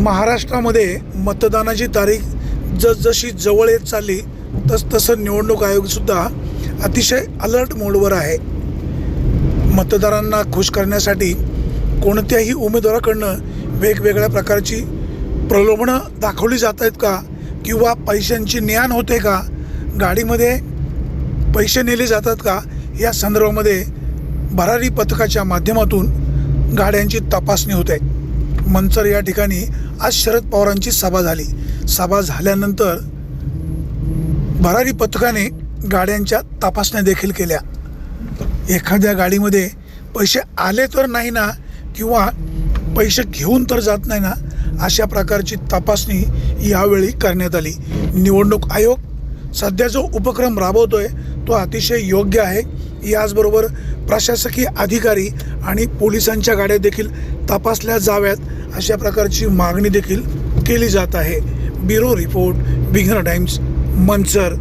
महाराष्ट्रामध्ये मतदानाची तारीख जसजशी जवळ येत चालली तस तसं निवडणूक आयोगसुद्धा अतिशय अलर्ट मोडवर आहे. मतदारांना खुश करण्यासाठी कोणत्याही उमेदवाराकडनं वेगवेगळ्या प्रकारची प्रलोभनं दाखवली जात आहेत का? किंवा पैशांची ज्ञान होते का? गाडीमध्ये पैसे नेले जातात का? या संदर्भामध्ये भरारी पथकाच्या माध्यमातून गाड्यांची तपासणी होते. मंचर या ठिकाणी आज शरद पवारांची सभा झाली. सभा झाल्यानंतर भरारी पथकाने गाड्यांच्या तपासण्या देखील केल्या. एखाद्या गाडीमध्ये पैसे आले तर नाही ना किंवा पैसे घेऊन तर जात नाही ना अशा प्रकारची तपासणी यावेळी करण्यात आली. निवडणूक आयोग सध्या जो उपक्रम राबवतो आहे तो अतिशय योग्य आहे. याचबरोबर प्रशासकीय अधिकारी आणि पोलिसांच्या गाड्या देखील तपासल्या जाव्यात. अशा प्रकारची मागणी देखील केली जात आहे. ब्युरो रिपोर्ट बिघर टाइम्स मंचर.